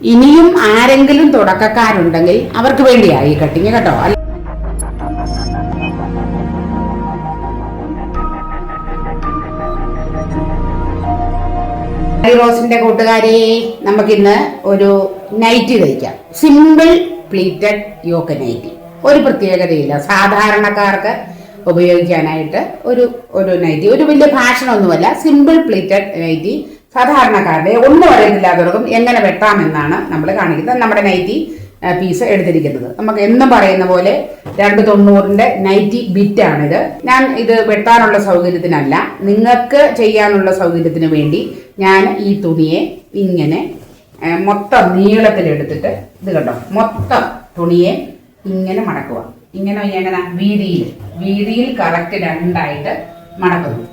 ഇനിയും ആരെങ്കിലും തുടക്കക്കാരുണ്ടെങ്കിൽ അവർക്ക് വേണ്ടിയായി കട്ടിങ് കേട്ടോ. റോസിന്റെ കൂട്ടുകാരെ നമുക്കിന്ന് ഒരു നൈറ്റി തയ്ക്കാം സിമ്പിൾ പ്ലീറ്റഡ് യോക്ക് നൈറ്റി ഒരു പ്രത്യേകതയില്ല. സാധാരണക്കാർക്ക് ഉപയോഗിക്കാനായിട്ട് ഒരു ഒരു നൈറ്റി ഒരു വലിയ ഫാഷനൊന്നുമല്ല സിമ്പിൾ പ്ലീറ്റഡ് നൈറ്റി സാധാരണക്കാരുടെ ഒന്നും അറിയത്തില്ലാത്തവർക്കും എങ്ങനെ വെട്ടാമെന്നാണ് നമ്മൾ കാണിക്കുന്നത്. നമ്മുടെ നൈറ്റി പീസ് എടുത്തിരിക്കുന്നത്. നമുക്ക് എന്നും പറയുന്ന പോലെ രണ്ട് തൊണ്ണൂറിന്റെ നൈറ്റി ബിറ്റാണിത് ഞാൻ ഇത് വെട്ടാനുള്ള സൗകര്യത്തിനല്ല നിങ്ങൾക്ക് ചെയ്യാനുള്ള സൗകര്യത്തിന് വേണ്ടി ഞാൻ ഈ തുണിയെ ഇങ്ങനെ മൊത്തം നീളത്തിലെടുത്തിട്ട് ഇത് കണ്ടോ? മൊത്തം തുണിയെ ഇങ്ങനെ മടക്കുക. ഇങ്ങനെ എങ്ങനെ വീതിയിൽ. വീതിയിൽ കറക്റ്റ് രണ്ടായിട്ട് മടക്കുന്നു.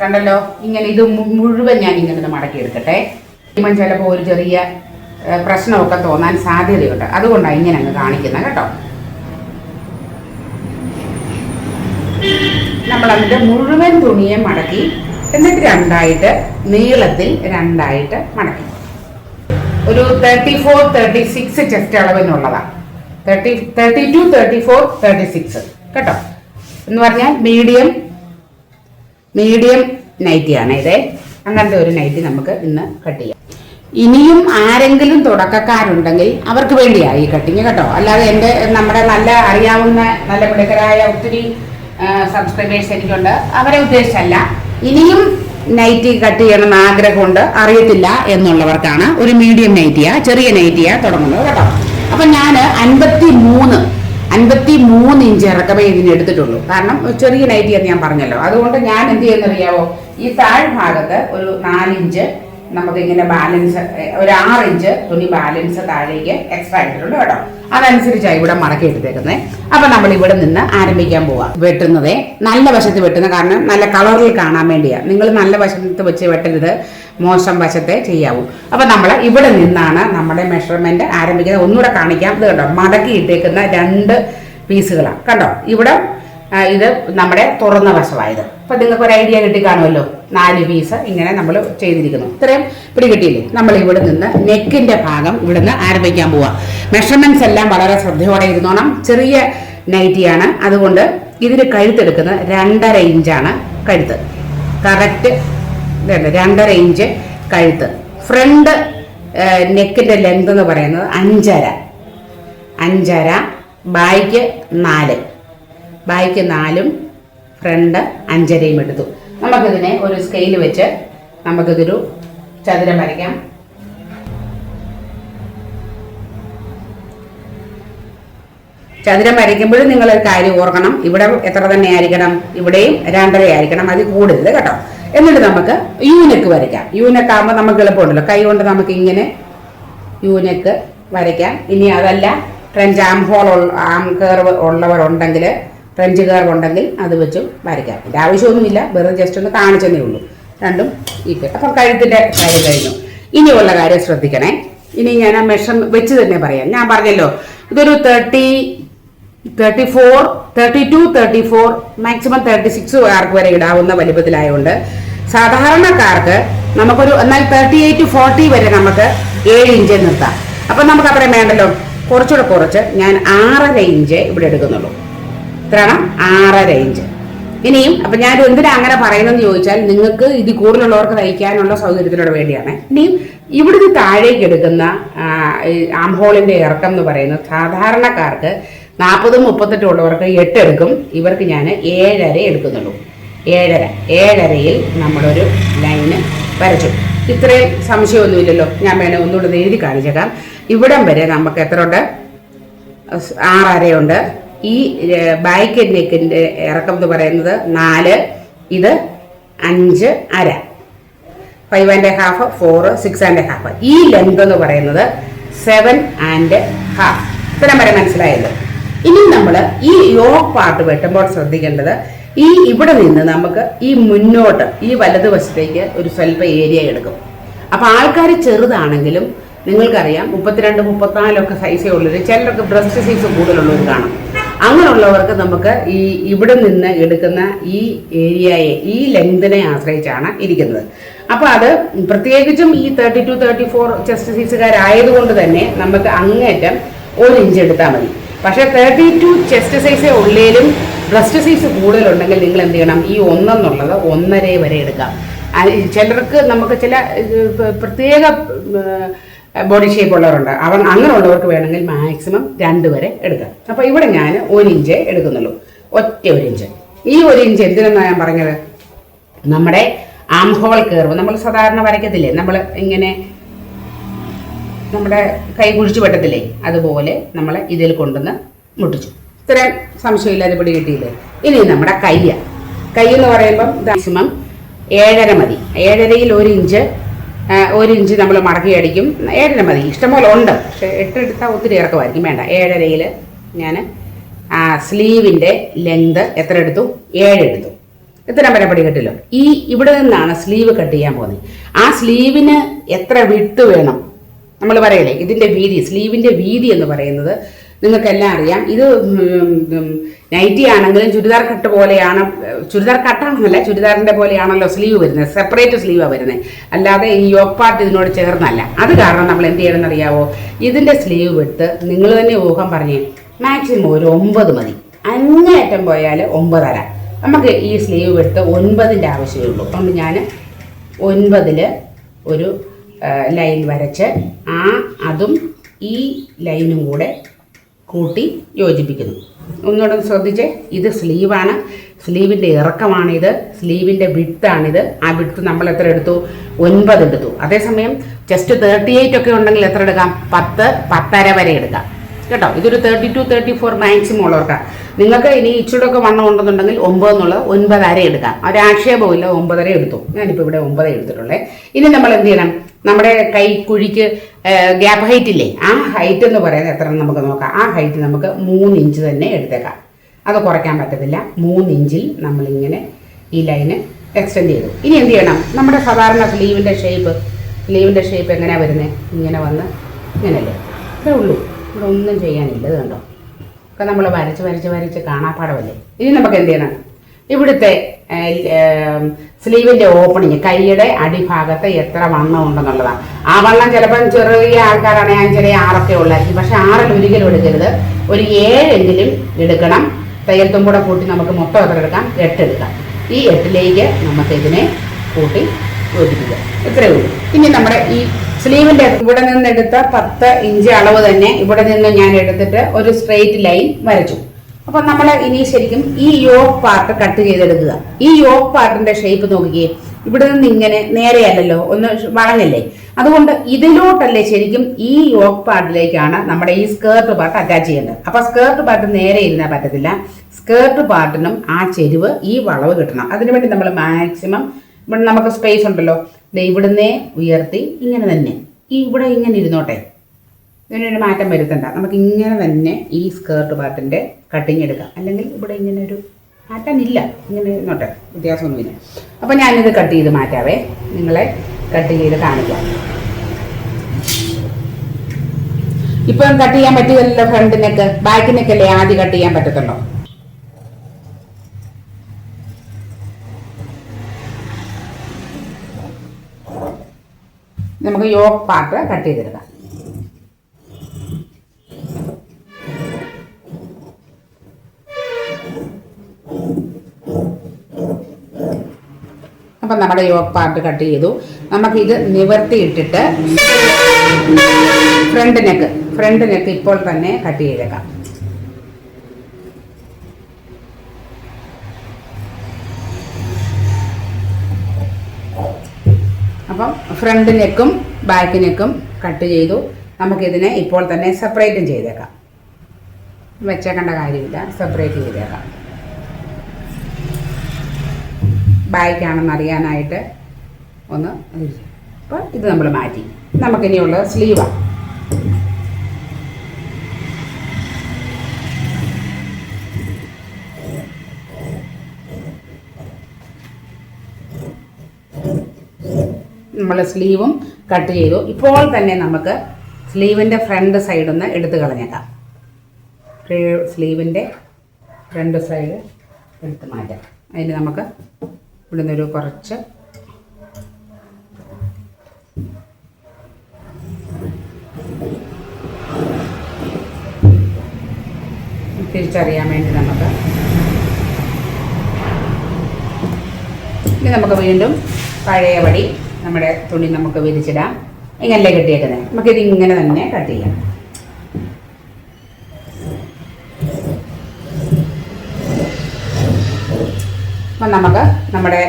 കണ്ടല്ലോ? ഇങ്ങനെ ഇത് മുഴുവൻ ഞാൻ ഇങ്ങനെ ഒന്ന് മടക്കി എടുക്കട്ടെ. ഇപ്പം ചിലപ്പോൾ ഒരു ചെറിയ പ്രശ്നമൊക്കെ തോന്നാൻ സാധ്യതയുണ്ട്. അതുകൊണ്ടാണ് ഇങ്ങനെ അങ്ങ് കാണിക്കുന്നത് കേട്ടോ. നമ്മൾ അതിന്റെ മുഴുവൻ തുണിയെ മടക്കി എന്നിട്ട് രണ്ടായിട്ട് നീളത്തിൽ രണ്ടായിട്ട് മടക്കി. ഒരു thirty four thirty six chest അളവിനുള്ളതാണ് thirty thirty two thirty four thirty six കേട്ടോ? എന്ന് പറഞ്ഞാൽ മീഡിയം മീഡിയം നൈറ്റിയാണ് ഇത്. അങ്ങനത്തെ ഒരു നൈറ്റി നമുക്ക് ഇന്ന് കട്ട് ചെയ്യാം. ഇനിയും ആരെങ്കിലും തുടക്കക്കാരുണ്ടെങ്കിൽ അവർക്ക് വേണ്ടിയായി കട്ടിങ് കേട്ടോ. അല്ലാതെ എന്റെ നമ്മുടെ നല്ല അറിയാവുന്ന നല്ല മിടുക്കരായ ഒത്തിരി സബ്സ്ക്രൈബേഴ്സ് എനിക്കുണ്ട്. അവരെ ഉദ്ദേശിച്ചല്ല. ഇനിയും നൈറ്റി കട്ട് ചെയ്യണമെന്ന് ആഗ്രഹമുണ്ട്. അറിയത്തില്ല എന്നുള്ളവർക്കാണ് ഒരു മീഡിയം നൈറ്റിയാ ചെറിയ നൈറ്റിയാ തുടങ്ങുന്നത് കേട്ടോ. അപ്പൊ ഞാൻ അൻപത്തി മൂന്ന് അൻപത്തി മൂന്ന് ഇഞ്ച് ഇറക്കമേ ഇതിന് എടുത്തിട്ടുള്ളൂ കാരണം ചെറിയ നൈറ്റി എന്ന് ഞാൻ പറഞ്ഞല്ലോ. അതുകൊണ്ട് ഞാൻ എന്ത് ചെയ്യുന്നറിയാവോ? ഈ താഴ്ഭാഗത്ത് ഒരു നാലിഞ്ച് നമുക്കിങ്ങനെ ബാലൻസ് ഒരു ആറിഞ്ച് തുണി ബാലൻസ് താഴേക്ക് എക്സ്ട്രാ ആയിട്ടുള്ളൂ കേട്ടോ. അതനുസരിച്ചാണ് ഇവിടെ മടക്കി എടുത്തേക്കുന്നത് അപ്പൊ നമ്മൾ ഇവിടെ നിന്ന് ആരംഭിക്കാൻ പോവാം. വെട്ടുന്നതേ നല്ല വശത്ത് വെട്ടുന്ന കാരണം നല്ല കളറിൽ കാണാൻ വേണ്ടിയാണ് നിങ്ങൾ നല്ല വശത്ത് വെച്ച് വെട്ടരുത്. മോശം വശത്തെ ചെയ്യാവൂ. അപ്പൊ നമ്മൾ ഇവിടെ നിന്നാണ് നമ്മുടെ മെഷർമെന്റ് ആരംഭിക്കുന്നത്. ഒന്നുകൂടെ കാണിക്കാം. ഇത് കണ്ടോ? മടക്കി ഇട്ടേക്കുന്ന രണ്ട് പീസുകളാണ് കണ്ടോ? ഇവിടെ ഇത് നമ്മുടെ തുറന്ന വശമായത്. അപ്പൊ നിങ്ങൾക്ക് ഒരു ഐഡിയ കിട്ടി കാണുമല്ലോ. നാല് പീസ് ഇങ്ങനെ നമ്മൾ ചെയ്തിരിക്കുന്നു. ഇത്രയും പിടി കിട്ടിയില്ലേ നമ്മൾ ഇവിടെ നിന്ന് നെക്കിന്റെ ഭാഗം ഇവിടെ നിന്ന് ആരംഭിക്കാൻ പോവാം. മെഷർമെന്റ്സ് എല്ലാം വളരെ ശ്രദ്ധയോടെ ഇരുന്നോണം. ചെറിയ നൈറ്റിയാണ് അതുകൊണ്ട് ഇതിന് കഴുത്തെടുക്കുന്നത് രണ്ടര ഇഞ്ചാണ് കഴുത്ത്. കറക്റ്റ് രണ്ടര ഇഞ്ച് കഴുത്ത്. ഫ്രണ്ട് നെക്കിന്റെ ലെങ്ത് എന്ന് പറയുന്നത് അഞ്ചര. അഞ്ചര ബായ്ക്ക് നാല്. ബായ്ക്ക് നാലും ഫ്രണ്ട് അഞ്ചരയും എടുത്തു. നമുക്കിതിനെ ഒരു സ്കെയിൽ വെച്ച് നമുക്കിതൊരു ചതുരം വരയ്ക്കാം. ചതുരം വരയ്ക്കുമ്പോൾ നിങ്ങൾ ഒരു കാര്യം ഓർക്കണം. ഇവിടെ എത്ര തന്നെ ആയിരിക്കണം? ഇവിടെയും രണ്ടര ആയിരിക്കണം. അത് കൂടരുത് കേട്ടോ. എന്നിട്ട് നമുക്ക് യൂനക്ക് വരയ്ക്കാം. യൂനക്ക് ആകുമ്പോൾ നമുക്ക് എളുപ്പമുണ്ടല്ലോ. കൈ കൊണ്ട് നമുക്ക് ഇങ്ങനെ യൂനക്ക് വരയ്ക്കാം. ഇനി അതല്ല trench arm hole arm curve ഉള്ളവരുണ്ടെങ്കിൽ ഫ്രഞ്ച് കർവ് ഉണ്ടെങ്കിൽ അത് വെച്ചും വരയ്ക്കാം. ഇതിന്റെ ആവശ്യമൊന്നുമില്ല. വെറുതെ ജസ്റ്റ് ഒന്ന് കാണിച്ചതേ ഉള്ളൂ. രണ്ടും ഈക്വൽ അപ്പം കഴുത്തിന്റെ കാര്യം കഴിഞ്ഞു. ഇനിയുള്ള കാര്യം ശ്രദ്ധിക്കണേ. ഇനി ഞാൻ ആ മെഷർ വെച്ച് തന്നെ പറയാം. ഞാൻ പറഞ്ഞല്ലോ ഇതൊരു thirty thirty four thirty two thirty four maximum thirty six ആർക്ക് വരെ ഇടാവുന്ന വലിപ്പത്തിലായതുകൊണ്ട് സാധാരണക്കാർക്ക് നമുക്കൊരു എന്നാൽ തേർട്ടി എയ്റ്റ് ഫോർട്ടി വരെ നമുക്ക് ഏഴ് ഇഞ്ച് നിർത്താം. അപ്പം നമുക്ക് അത്രയും വേണ്ടല്ലോ. കുറച്ചുകൂടെ കുറച്ച് ഞാൻ ആറര ഇഞ്ച് ഇവിടെ എടുക്കുന്നുള്ളൂ. എത്രയാണ് ആറര ഇഞ്ച് ഇനിയും അപ്പൊ ഞാൻ എന്തിനാ അങ്ങനെ പറയുന്നതെന്ന് ചോദിച്ചാൽ നിങ്ങൾക്ക് ഇത് കൂടുതലുള്ളവർക്ക് തയ്ക്കാനുള്ള സൗകര്യത്തിനോട് വേണ്ടിയാണ്. ഇനിയും ഇവിടുന്ന് താഴേക്ക് എടുക്കുന്ന ആംഹോളിന്റെ ഇറക്കം എന്ന് പറയുന്നത് സാധാരണക്കാർക്ക് നാൽപ്പതും മുപ്പത്തെട്ടും ഉള്ളവർക്ക് എട്ട് എടുക്കും. ഇവർക്ക് ഞാൻ ഏഴര എടുക്കുന്നുള്ളൂ. ഏഴര. ഏഴരയിൽ നമ്മളൊരു ലൈന് വരച്ചു. ഇത്രയും സംശയമൊന്നുമില്ലല്ലോ. ഞാൻ വേണേൽ ഒന്നുകൂടെ ഒന്ന് എഴുതി കാണിച്ചേക്കാം. ഇവിടം വരെ നമുക്ക് എത്ര ഉണ്ട് ആറരയുണ്ട്. ഈ ബാക്ക് നെക്കിന്റെ ഇറക്കം എന്ന് പറയുന്നത് നാല് ഇത് അഞ്ച് അര. Five and half four six and half ഈ ലെങ്ത് എന്ന് പറയുന്നത് സെവൻ ആൻഡ് ഹാഫ് ഇത്രയും വരെ മനസ്സിലായല്ലോ. ഇനി നമ്മൾ ഈ യോഗ പാർട്ട് വെട്ടുമ്പോൾ ശ്രദ്ധിക്കേണ്ടത് ഈ ഇവിടെ നിന്ന് നമുക്ക് ഈ മുന്നോട്ട് ഈ വലതുവശത്തേക്ക് ഒരു സ്വല്പ ഏരിയ എടുക്കും. അപ്പൊ ആൾക്കാർ ചെറുതാണെങ്കിലും നിങ്ങൾക്കറിയാം മുപ്പത്തിരണ്ട് മുപ്പത്തിനാലൊക്കെ സൈസേ ഉള്ളൊരു ചിലർക്ക് ബ്രസ്റ്റ് സൈസ് കൂടുതലുള്ളവർ കാണാം. അങ്ങനെയുള്ളവർക്ക് നമുക്ക് ഈ ഇവിടെ നിന്ന് എടുക്കുന്ന ഈ ഏരിയയെ ഈ ലെങ്തിനെ ആശ്രയിച്ചാണ് ഇരിക്കുന്നത്. അപ്പോൾ അത് പ്രത്യേകിച്ചും ഈ thirty two thirty four chest സൈസുകാരായതുകൊണ്ട് തന്നെ നമുക്ക് അങ്ങേറ്റം ഒരു ഇഞ്ച് എടുത്താൽ മതി. പക്ഷേ തേർട്ടി ടു ചെസ്റ്റ് സൈസേ ഉള്ളേലും ബ്രസ്റ്റ് സൈസ് കൂടുതലുണ്ടെങ്കിൽ നിങ്ങൾ എന്ത് ചെയ്യണം? ഈ ഒന്നെന്നുള്ളത് ഒന്നര വരെ എടുക്കാം. ചിലർക്ക് നമുക്ക് ചില പ്രത്യേക ബോഡി ഷേപ്പ് ഉള്ളവരുണ്ട്. അവൻ അങ്ങനെയുള്ളവർക്ക് വേണമെങ്കിൽ മാക്സിമം രണ്ട് വരെ എടുക്കാം. അപ്പോൾ ഇവിടെ ഞാൻ ഒരു ഇഞ്ച് എടുക്കുന്നുള്ളൂ. ഒറ്റ ഒരു ഇഞ്ച്. ഈ ഒരു ഇഞ്ച് എന്തിനെന്നാണ് ഞാൻ പറഞ്ഞത്? നമ്മുടെ ആംഹോൾ കയറും നമ്മൾ സാധാരണ വരയ്ക്കത്തില്ലേ? നമ്മൾ ഇങ്ങനെ നമ്മുടെ കൈ കുഴിച്ചു പെട്ടത്തില്ലേ അതുപോലെ നമ്മൾ ഇതിൽ കൊണ്ടുവന്ന് മുട്ടിച്ചു. ഇത്രയും സംശയമില്ലാതെ പിടി കിട്ടിയില്ലേ? ഇനി നമ്മുടെ കയ്യ. കൈ എന്ന് പറയുമ്പം മാക്സിമം ഏഴര മതി. ഏഴരയിൽ ഒരു ഇഞ്ച് ഒരു ഇഞ്ച് നമ്മൾ മടക്കി അടിക്കും. ഏഴര മതി. ഇഷ്ടംപോലെ ഉണ്ട്. പക്ഷേ എട്ട് എടുത്താൽ ഒത്തിരി ഇറക്കമായിരിക്കും. വേണ്ട. ഏഴരയിൽ ഞാൻ ആ സ്ലീവിന്റെ ലെങ്ത് എത്ര എടുത്തു? ഏഴ് എടുത്തു. ഇത്രയും വരെ പടി കെട്ടില്ലോ. ഈ ഇവിടെ നിന്നാണ് സ്ലീവ് കട്ട് ചെയ്യാൻ പോകുന്നത്. ആ സ്ലീവിന് എത്ര വിട്ട് വേണം? നമ്മൾ പറയല്ലേ ഇതിന്റെ വീതി സ്ലീവിന്റെ വീതി എന്ന് പറയുന്നത് നിങ്ങൾക്കെല്ലാം അറിയാം. ഇത് നൈറ്റി ആണെങ്കിലും ചുരിദാർ കട്ട് പോലെയാണ് ചുരിദാർ കട്ടാണെന്നല്ല ചുരിദാറിന്റെ പോലെയാണല്ലോ സ്ലീവ് വരുന്നത്. സെപ്പറേറ്റ് സ്ലീവാണ് വരുന്നത്. അല്ലാതെ ഈ യോക്ക് പാർട്ട് ഇതിനോട് ചേർന്നല്ല. അത് കാരണം നമ്മൾ എന്ത് ചെയ്യണമെന്ന് അറിയാവോ ഇതിന്റെ സ്ലീവ് എടുത്ത് നിങ്ങൾ തന്നെ ഊഹം പറഞ്ഞേ മാക്സിമം ഒരു ഒമ്പത് മതി. അഞ്ഞേറ്റം പോയാൽ ഒമ്പതര. നമുക്ക് ഈ സ്ലീവ് എടുത്ത് ഒൻപതിന്റെ ആവശ്യമേ ഉള്ളൂ അപ്പം ഞാൻ ഒൻപതിൽ ഒരു ലൈൻ വരച്ച് ആ അതും ഈ ലൈനും കൂടെ കൂട്ടി യോജിപ്പിക്കുന്നു. ഒന്നുകൂടെ ഒന്ന് ശ്രദ്ധിച്ചേ ഇത് സ്ലീവാണ്. സ്ലീവിന്റെ ഇറക്കമാണിത്. സ്ലീവിന്റെ വിട്ടാണിത് ആ വിട്ട് നമ്മൾ എത്ര എടുത്തു? ഒൻപത് എടുത്തു. അതേസമയം ജസ്റ്റ് തേർട്ടി എയ്റ്റ് ഒക്കെ ഉണ്ടെങ്കിൽ എത്ര എടുക്കാം? പത്ത് പത്തര വരെ എടുക്കാം. കേട്ടോ? ഇതൊരു thirty two thirty four maximum ഉള്ളവർക്കാണ് നിങ്ങൾക്ക് ഇനി ഇച്ചിടൊക്കെ വണ്ണം ഉണ്ടെന്നുണ്ടെങ്കിൽ ഒമ്പത് എന്നുള്ളത് ഒൻപതര എടുക്കാം. ഒരാക്ഷേപമില്ല ഒമ്പതര എടുത്തു. ഞാനിപ്പോൾ ഇവിടെ ഒമ്പതേ എടുത്തിട്ടുള്ളേ. ഇനി നമ്മൾ എന്ത് ചെയ്യണം? നമ്മുടെ കൈ കുഴിക്ക് ഗ്യാപ്പ് ഹൈറ്റ് ഇല്ലേ? ആ ഹൈറ്റ് എന്ന് പറയുന്നത് എത്ര നമുക്ക് നോക്കാം. ആ ഹൈറ്റ് നമുക്ക് മൂന്ന് ഇഞ്ച് തന്നെ എടുത്തേക്കാം. അത് കുറയ്ക്കാൻ പറ്റത്തില്ല. മൂന്ന് ഇഞ്ചിൽ നമ്മളിങ്ങനെ ഈ ലൈന് എക്സ്റ്റെൻഡ് ചെയ്തു. ഇനി എന്ത് ചെയ്യണം? നമ്മുടെ സാധാരണ സ്ലീവിന്റെ ഷേപ്പ് സ്ലീവിന്റെ ഷേപ്പ് എങ്ങനെയാണ് വരുന്നത് ഇങ്ങനെ വന്ന് ഇങ്ങനെയല്ലേ? ഇത്രേ ഉള്ളൂ. ഇവിടെ ഒന്നും ചെയ്യാനില്ല ഇത് കണ്ടോ? നമ്മൾ വരച്ച് വരച്ച് വരച്ച് കാണാപ്പാടമല്ലേ ഇനി നമുക്ക് എന്ത് ചെയ്യണം? ഇവിടുത്തെ സ്ലീവിന്റെ ഓപ്പണിങ് കൈയുടെ അടിഭാഗത്ത് എത്ര വണ്ണം ഉണ്ടെന്നുള്ളതാണ്. ആ വണ്ണം ചിലപ്പം ചെറിയ ആൾക്കാരാണെങ്കിൽ ചെറിയ ആറൊക്കെ ഉള്ളായിരിക്കും പക്ഷെ ആറിൽ ഒരിക്കലും എടുക്കരുത്. ഒരു ഏഴെങ്കിലും എടുക്കണം. തയ്യൽത്തും കൂടെ കൂട്ടി നമുക്ക് മൊത്തം എത്ര എടുക്കാം? എട്ട് എടുക്കാം. ഈ എട്ടിലേക്ക് നമുക്ക് ഇതിനെ കൂട്ടി യോജിപ്പിക്കാം ഇത്രയേ ഉള്ളൂ. ഇനി നമ്മുടെ ഈ സ്ലീവിന്റെ ഇവിടെ നിന്ന് എടുത്ത പത്ത് ഇഞ്ച് അളവ് തന്നെ ഇവിടെ നിന്ന് ഞാൻ എടുത്തിട്ട് ഒരു സ്ട്രെയിറ്റ് ലൈൻ വരച്ചു. അപ്പൊ നമ്മൾ ഇനി ശരിക്കും ഈ യോക്ക് പാർട്ട് കട്ട് ചെയ്തെടുക്കുക. ഈ യോക്ക് പാർട്ടിന്റെ ഷേപ്പ് നോക്കുകയും ഇവിടെ നിന്ന് ഇങ്ങനെ നേരെയല്ലല്ലോ ഒന്ന് വളഞ്ഞല്ലേ? അതുകൊണ്ട് ഇതിലോട്ടല്ലേ ശരിക്കും ഈ യോക്ക് പാർട്ടിലേക്കാണ് നമ്മുടെ ഈ സ്കേർട്ട് പാർട്ട് അറ്റാച്ച് ചെയ്യേണ്ടത്. അപ്പൊ സ്കേർട്ട് പാർട്ട് നേരെ ഇരുന്നാൽ പറ്റത്തില്ല. സ്കേർട്ട് പാർട്ടിനും ആ ചെരുവ് ഈ വളവ് കിട്ടണം. അതിനുവേണ്ടി നമ്മൾ മാക്സിമം ഇവിടെ നമുക്ക് സ്പേസ് ഉണ്ടല്ലോ. ഇവിടുന്നേ ഉയർത്തി ഇങ്ങനെ തന്നെ. ഈ ഇവിടെ ഇങ്ങനെ ഇരുന്നോട്ടെ. ഇതിനൊരു മാറ്റം വരുത്തണ്ട. നമുക്ക് ഇങ്ങനെ തന്നെ ഈ സ്കേർട്ട് പാർട്ടിന്റെ കട്ടിങ് എടുക്കാം. അല്ലെങ്കിൽ ഇവിടെ ഇങ്ങനെ ഒരു മാറ്റാനില്ല. ഇങ്ങനെ നോട്ടെ. വ്യത്യാസമൊന്നുമില്ല. അപ്പോൾ ഞാനിത് കട്ട് ചെയ്ത് മാറ്റാവേ. നിങ്ങളെ കട്ട് ചെയ്ത് കാണിക്കാം. ഇപ്പം കട്ട് ചെയ്യാൻ പറ്റിയതല്ലോ ഫ്രണ്ട് നെക്ക്? ബാക്ക് നെക്കല്ലേ ആദ്യം കട്ട് ചെയ്യാൻ പറ്റത്തുള്ളൂ? നമുക്ക് യോക്ക് പാർട്ട് കട്ട് ചെയ്തെടുക്കാം. അപ്പം നമ്മുടെ യോക്ക് പാർട്ട് കട്ട് ചെയ്തു. നമുക്കിത് നിവർത്തിയിട്ടിട്ട് ഫ്രണ്ട് നെക്ക് ഫ്രണ്ട് നെക്ക് ഇപ്പോൾ തന്നെ കട്ട് ചെയ്തേക്കാം. അപ്പം ഫ്രണ്ട് നെക്കും ബാക്ക് നെക്കും കട്ട് ചെയ്തു. നമുക്കിതിനെ ഇപ്പോൾ തന്നെ സെപ്പറേറ്റും ചെയ്തേക്കാം. വെച്ചേക്കേണ്ട കാര്യമില്ല സെപ്പറേറ്റ് ചെയ്തേക്കാം. ബാക്കാണെന്ന് അറിയാനായിട്ട് ഒന്ന് അപ്പോൾ ഇത് നമ്മൾ മാറ്റി. നമുക്കിനിയുള്ള സ്ലീവാണ് നമ്മൾ സ്ലീവും കട്ട് ചെയ്തു. ഇപ്പോൾ തന്നെ നമുക്ക് സ്ലീവിന്റെ ഫ്രണ്ട് സൈഡ് ഒന്ന് എടുത്ത് കളഞ്ഞേക്കാം. സ്ലീവിന്റെ ഫ്രണ്ട് സൈഡ് എടുത്ത് മാറ്റാം. അതിന് നമുക്ക് ഇവിടെ നിന്നൊരു കുറച്ച് തിരിച്ചറിയാൻ വേണ്ടി നമുക്ക് ഇനി നമുക്ക് വീണ്ടും പഴയപടി നമ്മുടെ തുണി നമുക്ക് വിരിച്ചിടാം. ഇങ്ങനെ കെട്ടിയേക്കുന്നത് നമുക്കിത് ഇങ്ങനെ തന്നെ കട്ട് ചെയ്യാം. അപ്പം നമുക്ക് നമ്മുടെ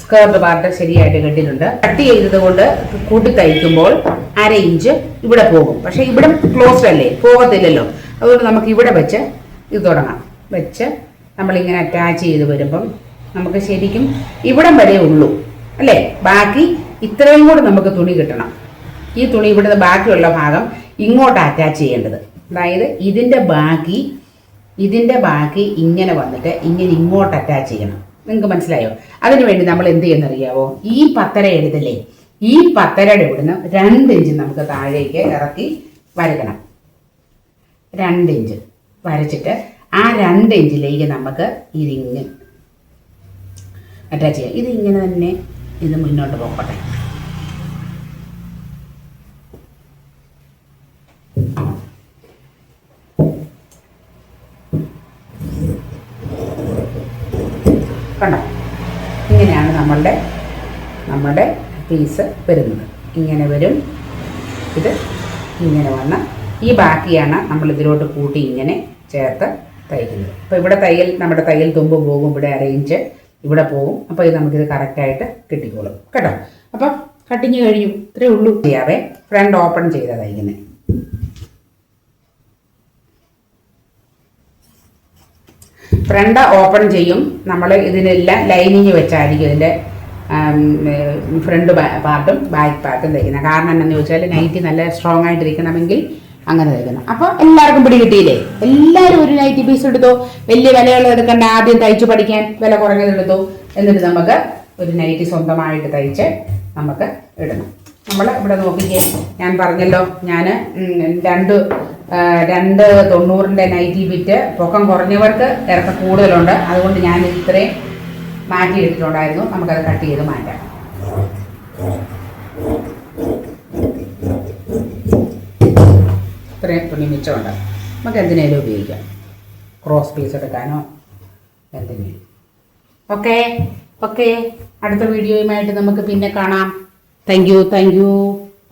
സ്കേർട്ട് പാർട്ട് ശരിയായിട്ട് കെട്ടിയിട്ടുണ്ട്. കട്ട് ചെയ്തത് കൊണ്ട് കൂട്ടി തയ്ക്കുമ്പോൾ അര ഇഞ്ച് ഇവിടെ പോകും. പക്ഷെ ഇവിടെ ക്ലോസ്ഡ് അല്ലേ? പോകത്തില്ലല്ലോ. അതുകൊണ്ട് നമുക്ക് ഇവിടെ വെച്ച് ഇത് തുടങ്ങാം. വെച്ച് നമ്മളിങ്ങനെ അറ്റാച്ച് ചെയ്ത് വരുമ്പം നമുക്ക് ശരിക്കും ഇവിടം വരെ ഉള്ളൂ. അല്ലേ? ബാക്കി ഇത്രയും കൂടെ നമുക്ക് തുണി കിട്ടണം. ഈ തുണി ഇവിടുന്ന് ബാക്കിയുള്ള ഭാഗം ഇങ്ങോട്ട് അറ്റാച്ച് ചെയ്യേണ്ടത്. അതായത് ഇതിന്റെ ബാക്കി ഇതിന്റെ ബാക്കി ഇങ്ങനെ വന്നിട്ട് ഇങ്ങനെ ഇങ്ങോട്ട് അറ്റാച്ച് ചെയ്യണം. നിങ്ങൾക്ക് മനസ്സിലായോ? അതിനുവേണ്ടി നമ്മൾ എന്ത് ചെയ്യുന്നറിയാവോ? ഈ പത്തര എടുത്തില്ലേ? ഈ പത്തരയുടെ ഇവിടുന്ന് രണ്ട് ഇഞ്ച് നമുക്ക് താഴേക്ക് ഇറക്കി വരക്കണം രണ്ട് ഇഞ്ച് വരച്ചിട്ട് ആ രണ്ട് ഇഞ്ചിലേക്ക് നമുക്ക് ഇതിങ്ങ് അറ്റാച്ച് ചെയ്യാം. ഇത് ഇങ്ങനെ തന്നെ ഇത് മുന്നോട്ട് പോകട്ടെ കണ്ടോ നമ്മളുടെ നമ്മുടെ പീസ് വരുന്നത്. ഇങ്ങനെ വരും. ഇത് ഇങ്ങനെ വന്ന് ഈ ബാക്കിയാണ് നമ്മൾ ഇതിലോട്ട് കൂട്ടി ഇങ്ങനെ ചേർത്ത് തയ്ക്കുന്നത്. അപ്പോൾ ഇവിടെ തയ്യൽ നമ്മുടെ തയ്യൽ തുമ്പ് പോകും ഇവിടെ അറേഞ്ച് ഇവിടെ പോകും. അപ്പോൾ ഇത് നമുക്കിത് കറക്റ്റായിട്ട് കിട്ടിക്കോളും. കേട്ടോ? അപ്പം കട്ടിങ് കഴിഞ്ഞു. ഇത്രയേ ഉള്ളൂ. ചെയ്യാവേ. ഫ്രണ്ട് ഓപ്പൺ ചെയ്താൽ തയ്ക്കുന്നത് ഫ്രണ്ട് ഓപ്പൺ ചെയ്യും. നമ്മൾ ഇതിനെല്ലാം ലൈനിങ് വെച്ചായിരിക്കും ഇതിന്റെ ഫ്രണ്ട് പാർട്ടും ബാക്ക് പാർട്ടും തയ്ക്കുന്നത് കാരണം എന്താണെന്ന് ചോദിച്ചാൽ നൈറ്റി നല്ല സ്ട്രോങ് ആയിട്ടിരിക്കണമെങ്കിൽ അങ്ങനെ തയ്ക്കണം അപ്പോൾ എല്ലാവർക്കും പിടി കിട്ടിയില്ലേ? എല്ലാവരും ഒരു നൈറ്റി പീസ് എടുത്തോ? വലിയ വിലകൾ എടുക്കണ്ട. ആദ്യം തയ്ച്ചു പഠിക്കാൻ വില കുറഞ്ഞത് എടുത്തോ? എന്നിട്ട് നമുക്ക് ഒരു നൈറ്റി സ്വന്തമായിട്ട് തയ്ച്ച് നമുക്ക് ഇടണം. നമ്മൾ ഇവിടെ നോക്കിക്കേ. ഞാൻ പറഞ്ഞല്ലോ ഞാൻ രണ്ട് രണ്ട് തൊണ്ണൂറിന്റെ നൈറ്റി ബിറ്റ് പൊക്കം കുറഞ്ഞവർക്ക് ഇറക്കം കൂടുതലുണ്ട്. അതുകൊണ്ട് ഞാൻ ഇത്രയും മാറ്റി ഇട്ടിട്ടുണ്ടായിരുന്നു നമുക്കത് കട്ട് ചെയ്ത് മാറ്റാം. ഇത്രയും തുണി മിച്ചമുണ്ട്. നമുക്ക് എന്തിനേലും ഉപയോഗിക്കാം? ക്രോസ് പീസ് എടുക്കാനോ? എന്തിനേലും ഓക്കെ ഓക്കെ. അടുത്ത വീഡിയോയുമായിട്ട് നമുക്ക് പിന്നെ കാണാം. Thank you thank you